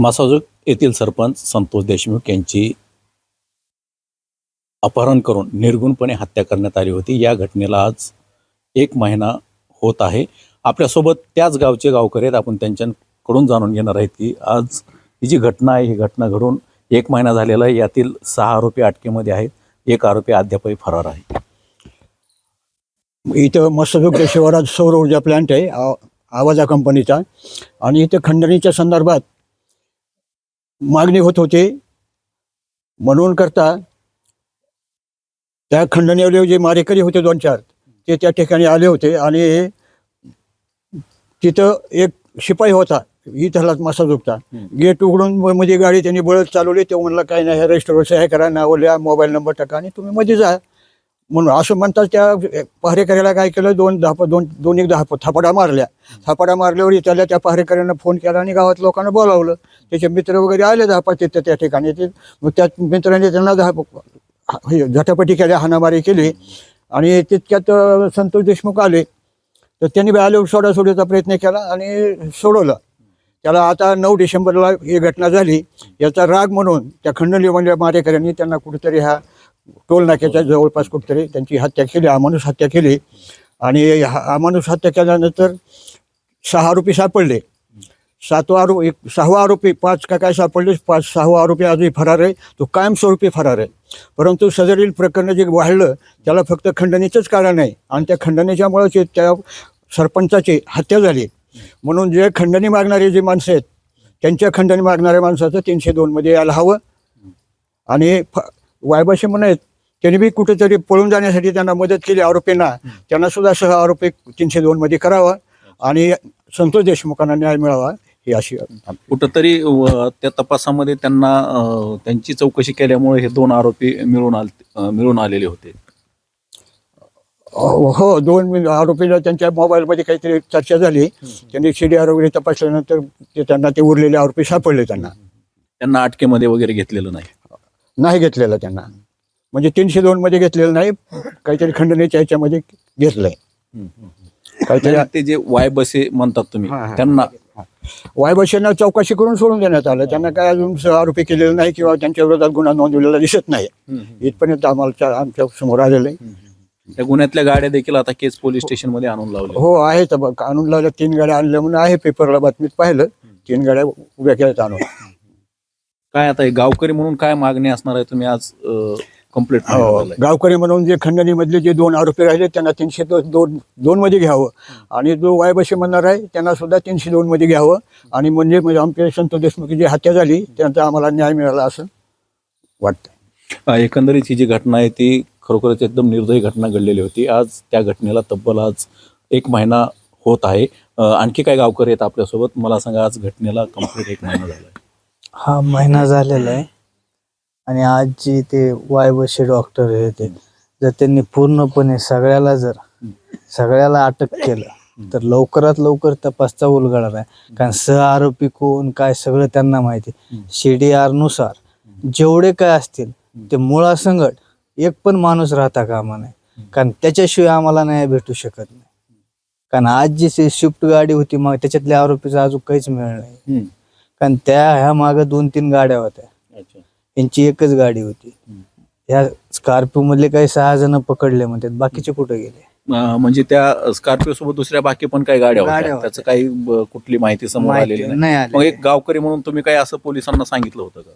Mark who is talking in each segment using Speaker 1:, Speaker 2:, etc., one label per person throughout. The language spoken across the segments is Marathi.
Speaker 1: मासाजोग येथील सरपंच संतोष देशमुख यांची अपहरण करून निर्गुणपणे हत्या करण्यात आली होती. या घटनेला आज एक महिना होत आहे. आपल्यासोबत त्याच गावचे गावकरी आहेत. आपण त्यांच्याकडून जाणून घेणार आहेत की आज ही जी घटना आहे ही घटना घडून एक महिना झालेला आहे. यातील सहा आरोपी अटकेमध्ये आहेत. एक आरोपी अद्यापही फरार आहे.
Speaker 2: इथं मत्स्यदुग्ध शिवारात सौर ऊर्जा प्लॅन्ट आहे. आवाजा कंपनीचा आणि इथं खंडणीच्या संदर्भात मागणी होत होती. म्हणून करता त्या खंडणीवाले जे मारेकरी होते दोन चार ते त्या ठिकाणी आले होते आणि तिथं एक शिपाई होता इथला मसाजोगचा गेट उघडून मध्ये गाडी त्यांनी बळत चालवली ते म्हणलं काय नाही रजिस्टरवर सह्या करा नाव लिहा मोबाईल नंबर टाका आणि तुम्ही मध्ये जा. म्हणून असं म्हणतात त्या पहारेकऱ्याला काय केलं? दोन दहा दोन दोन एक दहा थापाडा मारल्या. थापाडा मारल्यावर त्याला त्या पहारेकऱ्यानं फोन केला आणि गावात लोकांना बोलावलं. त्याचे मित्र वगैरे आले दहा पाच तिथं त्या ठिकाणी. ते मग त्या मित्रांनी त्यांना दहा हे झटापटी केल्या हाणामारी केली. आणि तितक्यात संतोष देशमुख आले. तर त्यांनी आल्यावर सोडा सोडायचा प्रयत्न केला आणि सोडवलं. त्याला आता नऊ डिसेंबरला ही घटना झाली. याचा राग म्हणून त्या खंडणी म्हणजे मारेकऱ्यांनी त्यांना कुठेतरी ह्या टोल नाक्याच्या जवळपास कुठेतरी त्यांची हत्या केली अमानुष हत्या केली. आणि हा- अमानुष हत्या केल्यानंतर सहा आरोपी सापडले. सातवा आरोपी एक सहावा आरोपी पाच का काय सापडले पाच सहावा आरोपी आजही फरार आहे. तो कायमस्वरूपी फरार आहे. परंतु सदरील प्रकरण जे वाढलं त्याला फक्त खंडणीचंच कारण आहे. आणि त्या खंडणीच्यामुळे त्या सरपंचाची हत्या झाली. म्हणून जे खंडणी मागणारे जे माणसं आहेत त्यांच्या खंडणी मागणाऱ्या माणसाचं तीनशे दोनमध्ये यायला हवं. आणि फ वायबाशी म्हणत त्यांनी बी कुठेतरी पळून जाण्यासाठी त्यांना मदत केली आरोपींना. त्यांना सुद्धा सह आरोपी तीनशे दोनमध्ये करावा आणि संतोष देशमुखांना न्याय मिळावा ही अशी
Speaker 1: कुठंतरी त्या तपासामध्ये त्यांना त्यांची चौकशी केल्यामुळे हे दोन आरोपी मिळून आल मिळून आलेले होते.
Speaker 2: हो दोन आरोपीला त्यांच्या मोबाईलमध्ये काहीतरी चर्चा झाली. त्यांनी सी डी आर वगैरे तपासल्यानंतर ते त्यांना ते उरलेले आरोपी सापडले त्यांना.
Speaker 1: त्यांना अटकेमध्ये वगैरे घेतलेलं नाही.
Speaker 2: नाही घेतलेलं त्यांना. म्हणजे तीनशे दोनमध्ये घेतलेलं नाही काहीतरी खंडणीच्या ह्याच्यामध्ये घेतलंय. काहीतरी
Speaker 1: ते जे वाय बसे म्हणतात तुम्ही
Speaker 2: हा, हा.
Speaker 1: त्यांना?
Speaker 2: वायबशांना चौकशी करून सोडून देण्यात आलं. त्यांना काय अजून आरोपी केलेलं नाही किंवा त्यांच्या विरोधात गुन्हा नोंदवलेला दिसत नाही. इथपर्यंत आम्हाला आमच्यासमोर आलेलं आहे.
Speaker 1: त्या गुन्ह्यातल्या गाड्या देखील आता केस पोलीस स्टेशनमध्ये आणून लावल्या.
Speaker 2: हो आहे तर बघ आणून लावल्या. तीन गाड्या आणल्या म्हणून आहे पेपरला बातमीत पाहिलं. तीन गाड्या उभ्या केल्यात आणून.
Speaker 1: काय आता हे गावकरी म्हणून काय मागणी असणार आहे तुम्ही आज कंप्लीट
Speaker 2: हो, गावकरी म्हणून जे खंडणीमधले जे दोन आरोपी राहिले त्यांना तीनशे दोन दोन मध्ये घ्यावं. आणि जो वायबशी म्हणणार आहे त्यांना सुद्धा तीनशे दोन मध्ये घ्यावं. आणि म्हणजे म्हणजे आमच्या संतोष देशमुख जी हत्या झाली त्यांचा आम्हाला न्याय मिळाला असं वाटतं
Speaker 1: एकंदरीत ही जी घटना आहे ती खरोखरच एकदम निर्दयी घटना घडलेली होती. आज त्या घटनेला तब्बल आज एक महिना होत आहे. आणखी काय गावकरी आहेत आपल्यासोबत? मला सांगा आज घटनेला कंप्लीट एक महिना झाला
Speaker 3: हा महिना झालेला आहे. आणि आज जे ते वायवशी डॉक्टर आहे ते. जर त्यांनी पूर्णपणे सगळ्याला जर सगळ्याला अटक केलं तर लवकरात लवकर तपासचा उलगडा आहे कारण सह आरोपी कोण काय सगळं त्यांना माहिती सीडीआरनुसार जेवढे काय असतील ते मुळासंगट एक पण माणूस राहता कामा नाही कारण त्याच्याशिवाय आम्हाला न्याय भेटू शकत नाही. कारण आज जी शिफ्ट गाडी होती मग त्याच्यातल्या आरोपीचं अजून काहीच मिळालं नाही. कारण त्या ह्या मागे दोन तीन गाड्या होत्या.
Speaker 1: अच्छा.
Speaker 3: यांची एकच गाडी होती. ह्या स्कॉर्पिओ मधले काही सहा जण पकडले म्हणतात बाकीचे कुठे गेले?
Speaker 1: अ, म्हणजे त्या स्कॉर्पिओ सोबत दुसऱ्या बाकी पण काही गाड्या
Speaker 3: गाड्या
Speaker 1: होत्या.
Speaker 3: होत्या.
Speaker 1: त्याचं काही ब- कुठली माहिती समोर आलेली
Speaker 3: माहिती
Speaker 1: नाही
Speaker 3: नाही.
Speaker 1: मग
Speaker 3: आली
Speaker 1: एक गावकरी म्हणून तुम्ही काय असं पोलिसांना सांगितलं होतं का?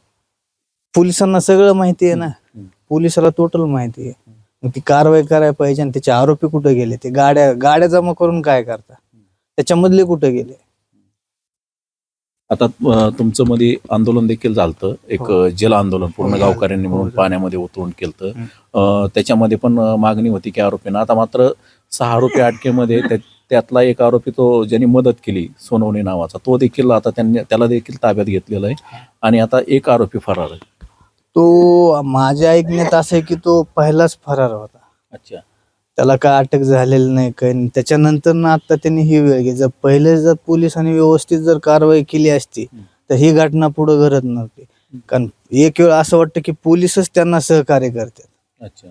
Speaker 3: पोलिसांना सगळं माहिती आहे ना. पोलिसाला टोटल माहिती आहे. मग ती कारवाई करायला पाहिजे आणि त्याचे आरोपी कुठे गेले? ते गाड्या गाड्या जमा करून काय करता? त्याच्यामधले कुठे गेले?
Speaker 1: आता तुमचं मध्ये आंदोलन देखील झालतं. एक
Speaker 3: हो.
Speaker 1: जल आंदोलन पूर्ण
Speaker 3: हो,
Speaker 1: गावकऱ्यांनी म्हणून
Speaker 3: हो.
Speaker 1: पाण्यामध्ये उतरून केलं त्याच्यामध्ये पण मागणी होती की आरोपींना. आता मात्र सहा आरोपी अटकेमध्ये त्या- त्यातला एक आरोपी तो ज्यांनी मदत केली सोनवणे नावाचा तो देखील आता त्यांनी त्याला देखील ताब्यात घेतलेला आहे. आणि आता एक आरोपी फरार आहे.
Speaker 3: तो माझ्या ऐकण्यात असं आहे की तो पहिलाच फरार होता.
Speaker 1: अच्छा.
Speaker 3: त्याला काय अटक झालेली नाही काही नाही. त्याच्यानंतर ना आता त्यांनी ही वेळ घेतली जर पहिले जर पोलिसांनी व्यवस्थित जर कारवाई केली असती तर ही घटना पुढे घडत नव्हती. कारण एक वेळ असं वाटतं की पोलीसच त्यांना सहकार्य करतात.
Speaker 1: अच्छा.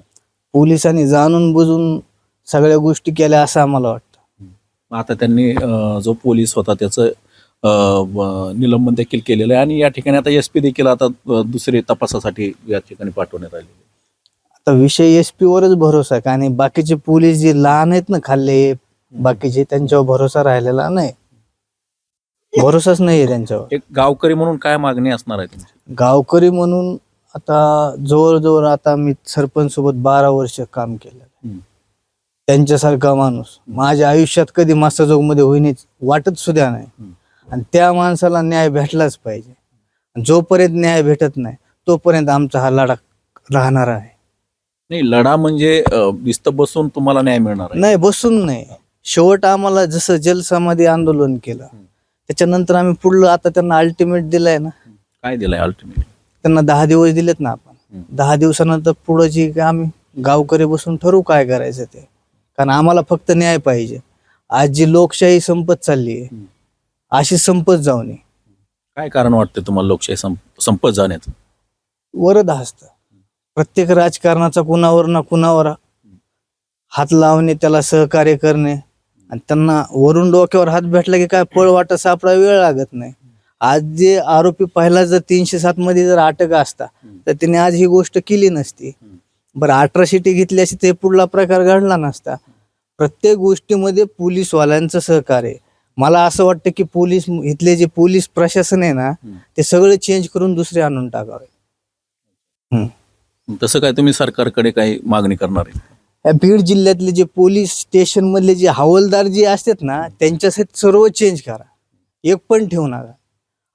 Speaker 3: पोलिसांनी जाणून बुजून सगळ्या गोष्टी केल्या असं आम्हाला वाटतं.
Speaker 1: मग आता त्यांनी अ, जो पोलीस होता त्याचं निलंबन देखील केलेलं आहे. आणि या ठिकाणी आता एस पी देखील आता अ, दुसरे तपासासाठी या ठिकाणी पाठवण्यात आले
Speaker 3: आता विषय एस पी वरच भरोसा आहे आणि बाकीचे पोलीस जे लहान आहेत ना खाल्ले बाकीचे त्यांच्यावर भरोसा राहिलेला नाही. भरोसाच नाही त्यांच्यावर.
Speaker 1: एक गावकरी म्हणून काय मागणी असणार आहे तुमची?
Speaker 3: गावकरी म्हणून आता जवळजवळ आता मी सरपंच सोबत बारा वर्ष काम केलं
Speaker 1: हम्म.
Speaker 3: त्यांच्यासारखा माणूस. माझ्या आयुष्यात कधी मध्ये होईनच वाटत सुद्धा नाही.
Speaker 1: हम्म.
Speaker 3: आणि त्या माणसाला न्याय भेटलाच पाहिजे. आणि जोपर्यंत न्याय भेटत नाही तोपर्यंत आमचा हा लढा राहणार आहे.
Speaker 1: नाही लढा म्हणजे नुसतं बसून तुम्हाला न्याय मिळणार आहे.
Speaker 3: नाही बसून नाही. शेवट आम्हाला जसं जलसमाधी आंदोलन केलं. त्याच्यानंतर आम्ही पुढलं आता त्यांना अल्टिमेट दिलंय ना.
Speaker 1: काय दिलंय अल्टिमेट
Speaker 3: त्यांना दहा दिवस दिलेत ना आपण.
Speaker 1: हम्म.
Speaker 3: दहा दिवसानंतर पुढं जी काय आम्ही गावकरी बसून ठरवू काय करायचं ते. कारण आम्हाला फक्त न्याय पाहिजे. आज जी लोकशाही संपत चालली आहे
Speaker 1: हम्म.
Speaker 3: अशी संपत जाऊ नये.
Speaker 1: काय कारण वाटतं तुम्हाला लोकशाही संप संपत जाण्याचं?
Speaker 3: वरद असतं प्रत्येक राजकारणाचा कुणावर ना कुणावर हात लावणे त्याला सहकार्य करणे आणि त्यांना वरून डोक्यावर हात भेटला की काय पळ वाटा सापडा वेळ लागत नाही. आज जे आरोपी पहिला जर तीनशे सात मध्ये जर अटक असता तर त्याने आज ही गोष्ट केली नसती. बरं अठरा घेतली घेतल्याशी ते पुढला प्रकार घडला नसता. प्रत्येक गोष्टीमध्ये पोलीसवाल्यांचं सहकार्य मला असं वाटतं की पोलीस इथले जे पोलीस प्रशासन आहे ना ते सगळं चेंज करून दुसरे आणून टाकावे. हम्म.
Speaker 1: तसं काय तुम्ही सरकारकडे काही मागणी करणार आहे?
Speaker 3: या बीड जिल्ह्यातले जे पोलीस स्टेशन मधले जे हवालदार जे असतात ना त्यांच्यासाठी सर्व चेंज करा. एक पण ठेवू नका.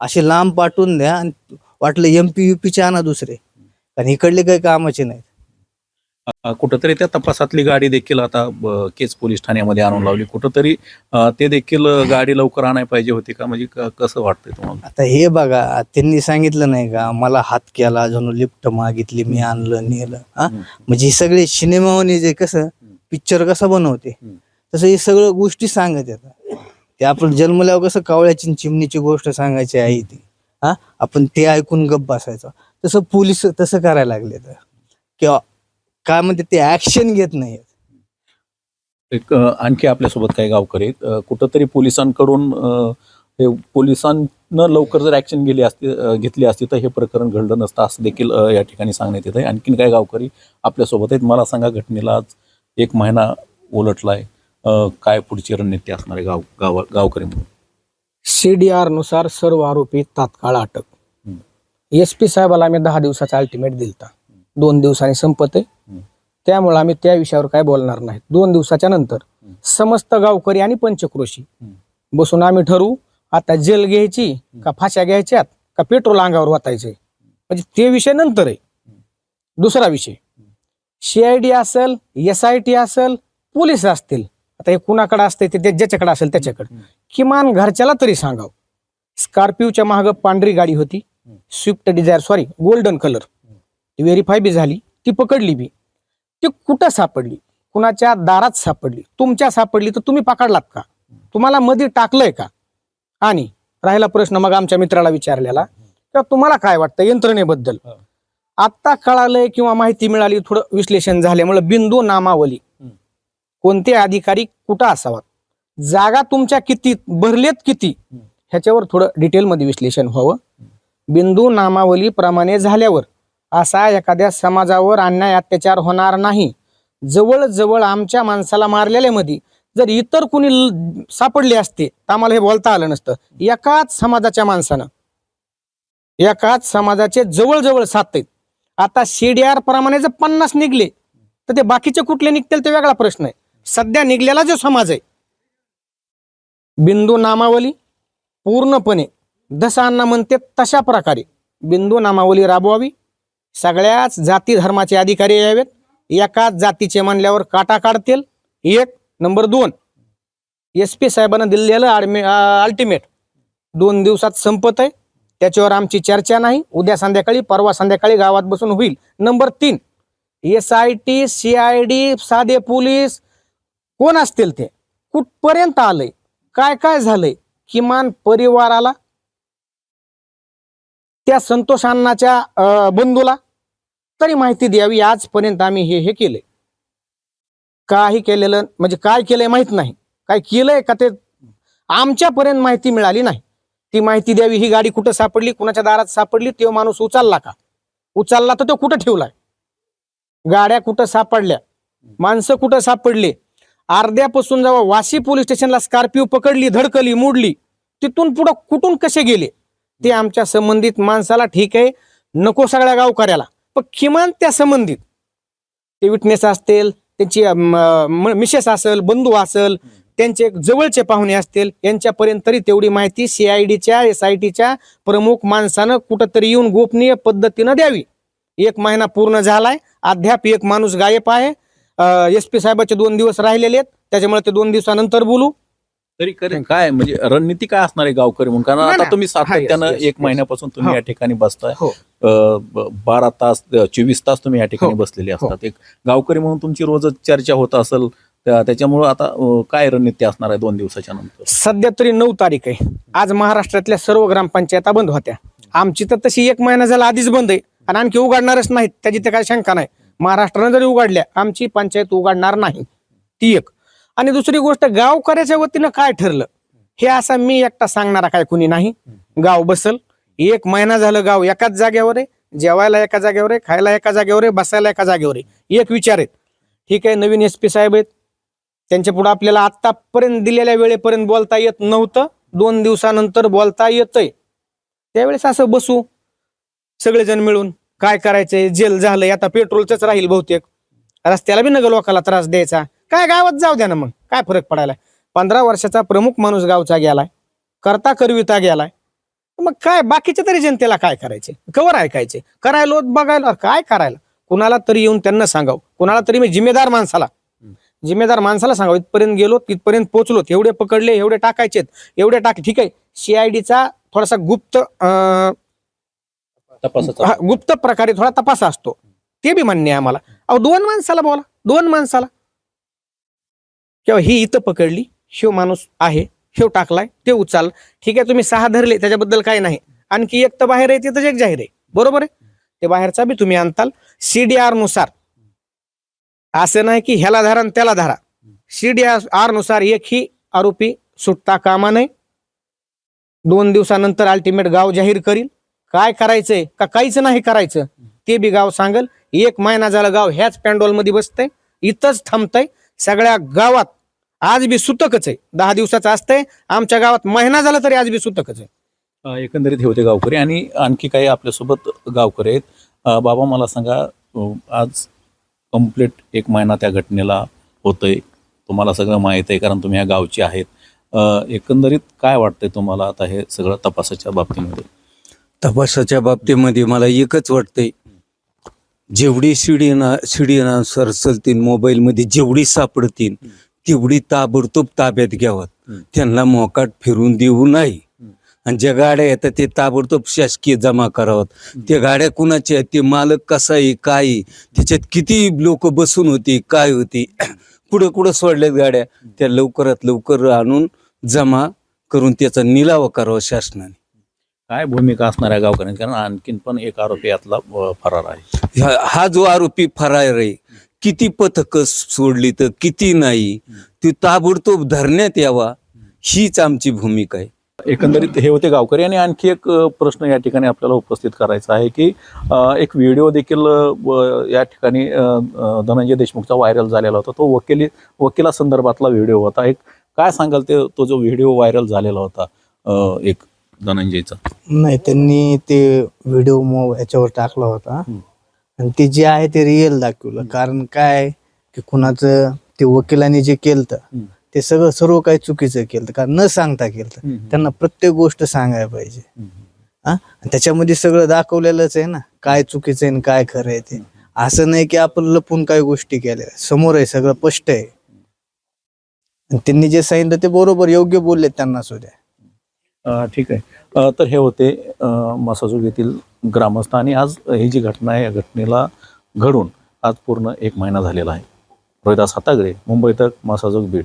Speaker 3: असे लांब पाठवून द्या आणि वाटलं एम पी युपीचे आणा दुसरे. कारण इकडले काही कामाचे नाहीत.
Speaker 1: कुठंतरी त्या तपासातली गाडी देखील आता केज पोलीस ठाण्यामध्ये आणून लावली. कुठंतरी ते देखील गाडी लवकर आणायला पाहिजे होती का? म्हणजे कसं वाटतंय तुम्हाला?
Speaker 3: आता हे बघा त्यांनी सांगितलं नाही का मला हात केला अजून लिफ्ट मागितली मी आणलं नेलं. म्हणजे हे सगळे सिनेमावने जे कसं पिक्चर कसं बनवते. तसं हे सगळं गोष्टी सांगत येतात ते आपण जन्मल्यावर कसं कावळ्याची चिमणीची गोष्ट सांगायची आहे ती. हा? आपण ते ऐकून गप्प बसायचं. तसं पोलीस तसं करायला लागले तर किंवा काय म्हणते ते ऍक्शन घेत नाहीत.
Speaker 1: एक आणखी आपल्यासोबत काही गावकरी आहेत. कुठंतरी पोलिसांकडून हे पोलिसांनं लवकर जर ऍक्शन गेली असती घेतली असती तर हे प्रकरण घडलं नसतं असं देखील या ठिकाणी सांगण्यात येत आहे आणखीन काही गावकरी आपल्यासोबत आहेत. मला सांगा घटनेला आज एक महिना उलटलाय काय पुढची रणनीती असणार आहे गाव गाव गावकरी म्हणून
Speaker 4: सी डी आरनुसार सर्व आरोपी तात्काळ अटक. एस पी साहेबाला आम्ही दहा दिवसाचा अल्टिमेट दिलता. दोन दिवसांनी संपत. त्यामुळे आम्ही त्या विषयावर काय बोलणार नाही. दोन दिवसाच्या नंतर. समस्त गावकरी आणि पंचक्रोशी. बसून आम्ही ठरवू आता जेल घ्यायची का फाश्या घ्यायच्यात का पेट्रोल अंगावर वाचायचे म्हणजे ते विषय नंतर आहे दुसरा विषय. सीआयडी असेल एस आय टी असेल पोलीस असतील. आता हे कुणाकडे असते ते ते ज्याच्याकडे असेल त्याच्याकडे. किमान घरच्याला तरी सांगाव. स्कॉर्पिओच्या माग पांढरी गाडी होती. Swift Dzire sorry golden colour ती व्हेरीफाय बी झाली. ती पकडली बी. ती कुठं सापडली? कुणाच्या दारात सापडली? तुमच्या सापडली तर तुम्ही पकडलात का? तुम्हाला मध्ये टाकलंय का? आणि राहिला प्रश्न मग आमच्या मित्राला विचारलेला तर तुम्हाला काय वाटतं यंत्रणेबद्दल. आत्ता कळालंय किंवा माहिती मिळाली थोडं विश्लेषण झाल्यामुळे बिंदू नामावली. कोणते अधिकारी कुठं असावा जागा तुमच्या किती भरलेत किती. ह्याच्यावर थोडं डिटेलमध्ये विश्लेषण व्हावं. बिंदू नामावली प्रमाणे झाल्यावर असा एखाद्या समाजावर अन्याय अत्याचार होणार नाही. जवळजवळ आमच्या माणसाला मारलेल्यामध्ये जर इतर कुणी सापडले असते तर आम्हाला हे बोलता आलं नसतं. एकाच समाजाच्या माणसानं. एकाच समाजाचे जवळजवळ सात आहेत. आता सीडीआर प्रमाणे जर पन्नास निघले तर ते बाकीचे कुठले निघतील ते वेगळा प्रश्न आहे. सध्या निघलेला जो समाज आहे बिंदू नामावली पूर्णपणे जसं अण्णा म्हणते तशा प्रकारे बिंदू नामावली राबवावी सगळ्याच जाती धर्माचे अधिकारी यावेत. एकाच जातीचे म्हणल्यावर काटा काढतील. एक. नंबर दोन. एस पी साहेबांना दिलेलं आडमे अल्टिमेट दोन दिवसात संपत आहे. त्याच्यावर आमची चर्चा नाही. उद्या संध्याकाळी परवा संध्याकाळी गावात बसून होईल. नंबर तीन. S I T C I D साधे पोलीस कोण असतील ते? कुठपर्यंत आलंय? काय काय झालंय? किमान परिवाराला त्या संतोष अण्णाच्या बंधूला तरी माहिती द्यावी. आजपर्यंत आम्ही हे हे केलंय काही केलेलं म्हणजे काय केलंय माहीत नाही. काय केलंय का ते आमच्यापर्यंत माहिती मिळाली नाही. ती माहिती द्यावी ही गाडी कुठं सापडली कुणाच्या दारात सापडली तो माणूस उचलला का? उचलला तर तो कुठं ठेवलाय? गाड्या कुठं सापडल्या? माणसं कुठं सापडले? अर्ध्यापासून जेव्हा वाशी पोलीस स्टेशनला स्कॉर्पिओ पकडली धडकली मोडली तिथून पुढं कुठून कसे गेले? ते आमच्या संबंधित माणसाला ठीक आहे. नको सगळ्या गावकऱ्याला. पण किमान त्या संबंधित. ते विटनेस असतील त्यांची मिसेस असेल बंधू असेल त्यांचे जवळचे पाहुणे असतील यांच्यापर्यंत तरी तेवढी माहिती सीआयडीच्या एस आय टीच्या प्रमुख माणसानं कुठंतरी येऊन गोपनीय पद्धतीनं द्यावी. एक महिना पूर्ण झालाय. अद्याप एक माणूस गायब आहे. एस पी साहेबाचे दोन दिवस राहिलेले आहेत. त्याच्यामुळे ते दोन दिवसानंतर बोलू.
Speaker 1: तरी करे काय म्हणजे रणनीती काय असणार आहे गावकरी म्हणून? कारण आता. तुम्ही सातत्यानं एक. महिन्यापासून तुम्ही
Speaker 4: हो.
Speaker 1: या ठिकाणी बसताय.
Speaker 4: हो.
Speaker 1: बारा तास चोवीस तास तुम्ही या ठिकाणी
Speaker 4: हो.
Speaker 1: बसलेले असतात. एक गावकरी म्हणून तुमची रोजच चर्चा होत असेल त्या- त्याच्यामुळं आता काय रणनीती असणार आहे दोन दिवसाच्या नंतर?
Speaker 4: सध्या तरी नऊ तारीख आहे. आज महाराष्ट्रातल्या सर्व ग्रामपंचायता बंद होत्या. आमची तर तशी एक महिना झाला आधीच बंद आहे. आणि आणखी उघडणारच नाहीत. त्याची तर काही शंका नाही. महाराष्ट्रानं जरी उघडल्या आमची पंचायत उघडणार नाही. ती एक. आणि दुसरी गोष्ट गावकऱ्याच्या वतीनं काय ठरलं? हे असं मी एकटा सांगणारा काय कुणी नाही. गाव बसल. एक महिना झालं गाव एकाच जागेवर आहे जेवायला एका जागेवर आहे खायला एका जागेवर आहे बसायला एका जागेवर आहे. एक विचार आहेत. ठीक आहे नवीन एस पी साहेब आहेत. त्यांच्या पुढे आपल्याला आतापर्यंत दिलेल्या वेळेपर्यंत बोलता येत नव्हतं. दोन दिवसानंतर बोलता येतंय. त्यावेळेस असं बसू. सगळेजण मिळून काय करायचंय? जेल झालंय. आता पेट्रोलच राहील बहुतेक. रस्त्याला बी नगर लोकाला त्रास द्यायचा. काय गावात जाऊ द्या ना मग. काय फरक पडायला पंधरा वर्षाचा प्रमुख माणूस गावचा गेलाय करता करविता गेलाय. मग काय बाकीच्या तरी जनतेला काय करायचे? कवर ऐकायचे? करायला बघायला काय करायला? कुणाला तरी येऊन त्यांना सांगावं. कुणाला तरी मी जिम्मेदार माणसाला. जिम्मेदार माणसाला सांगावं. इथपर्यंत गेलो तिथपर्यंत पोहोचलो एवढे पकडले एवढे टाकायचेत एवढे टाक ठीक आहे. सीआयडीचा थोडासा गुप्त गुप्त प्रकारे थोडा तपास असतो. ते बी मान्य आहे आम्हाला. अहो दोन माणसाला बोला. दोन माणसाला. किंवा ही इथं पकडली शिव माणूस आहे शिव टाकलाय ते उचाल. ठीक आहे तुम्ही सहा धरले त्याच्याबद्दल काही नाही. आणखी एक तर बाहेर आहे तिथं एक जाहीर आहे. बरोबर आहे? ते बाहेरचा बी तुम्ही आणताल. सीडीआरनुसार. असं नाही की ह्याला धरा आणि त्याला धरा. सीडीआरनुसार एक ही आरोपी सुटता कामा नये. दोन दिवसानंतर अल्टिमेट गाव जाहीर करील. काय करायचंय? का काहीच नाही करायचं? ते बी गाव सांगल. एक महिना झाला गाव ह्याच पॅन्डॉलमध्ये बसतंय. इथंच थांबतंय. सगळ्या गावात आज बी सुतकच आहे. दहा दिवसाचं असतंय. आमच्या गावात महिना झाला तरी आज बी सुतकच आहे.
Speaker 1: अ, एकंदरीत हे होते गावकरी आणि आणखी काही आपल्यासोबत गावकरी आहेत. अ, बाबा मला सांगा अ, आज कंप्लीट एक महिना त्या घटनेला होतोय. तुम्हाला सगळं माहीत आहे कारण तुम्ही या गावचे आहेत. अ, एकंदरीत काय वाटतंय तुम्हाला आता हे सगळं तपासाच्या बाबतीमध्ये?
Speaker 5: तपासाच्या बाबतीमध्ये मला एकच वाटतंय. जेवढी शिडीना शिडीनुसार चलतील मोबाईलमध्ये जेवढी सापडतील तेवढी ताबडतोब ताब्यात घ्यावात
Speaker 1: हम्म.
Speaker 5: त्यांना मोकाट फिरून देऊ नाही. आणि ज्या गाड्या येतात ते ताबडतोब शासकीय जमा करावात त्या गाड्या कुणाच्या आहेत ते मालक कसा आहे काय आहे, त्याच्यात किती लोक बसून होती काय होती? कुठं कुठं सोडल्यात गाड्या? त्या लवकरात लवकर आणून जमा करून त्याचा निलाव करावा शासनाने.
Speaker 1: काय भूमिका असणार आहे गावकऱ्यांची? कारण आणखीन पण एक आरोपी यातला अ, फरार आहे.
Speaker 5: हा हा जो आरोपी फरार आहे किती पथक सोडली तर किती नाही? ती ताबडतोब धरण्यात यावा हीच आमची भूमिका आहे.
Speaker 1: एकंदरीत हे होते गावकरी आणि आणखी एक प्रश्न या ठिकाणी आपल्याला उपस्थित करायचा आहे की एक व्हिडिओ देखील या ठिकाणी धनंजय देशमुखचा व्हायरल झालेला होता. तो वकिली वकिला संदर्भातला व्हिडिओ होता. एक काय सांगाल ते तो जो व्हिडिओ व्हायरल झालेला होता अ, एक धनंजयचा?
Speaker 3: नाही त्यांनी ते व्हिडिओ मो याच्यावर टाकला होता. आणि ते जे आहे ते रिअल दाखवलं. कारण काय की कुणाचं ते वकिलांनी जे केलं. ते सगळं सर्व काही चुकीचं केलं कारण न सांगता केलं. त्यांना प्रत्येक गोष्ट सांगायला पाहिजे. हा? त्याच्यामध्ये सगळं दाखवलेलंच आहे ना. काय चुकीचं आहे आणि काय खरं आहे ते. असं नाही की आपण लपून काही गोष्टी केल्या. समोर आहे सगळं स्पष्ट आहे. आणि त्यांनी जे सांगितलं ते बरोबर योग्य बोलले त्यांना सुद्धा.
Speaker 1: ठीक आहे. तर हे होते मसाजोग येथील ग्रामस्थ आणि आज ही जी घटना आहे या घटनेला घडून आज पूर्ण एक महिना झालेला आहे. रोहिदास हातागडे मुंबई तक मासाजोग बीड.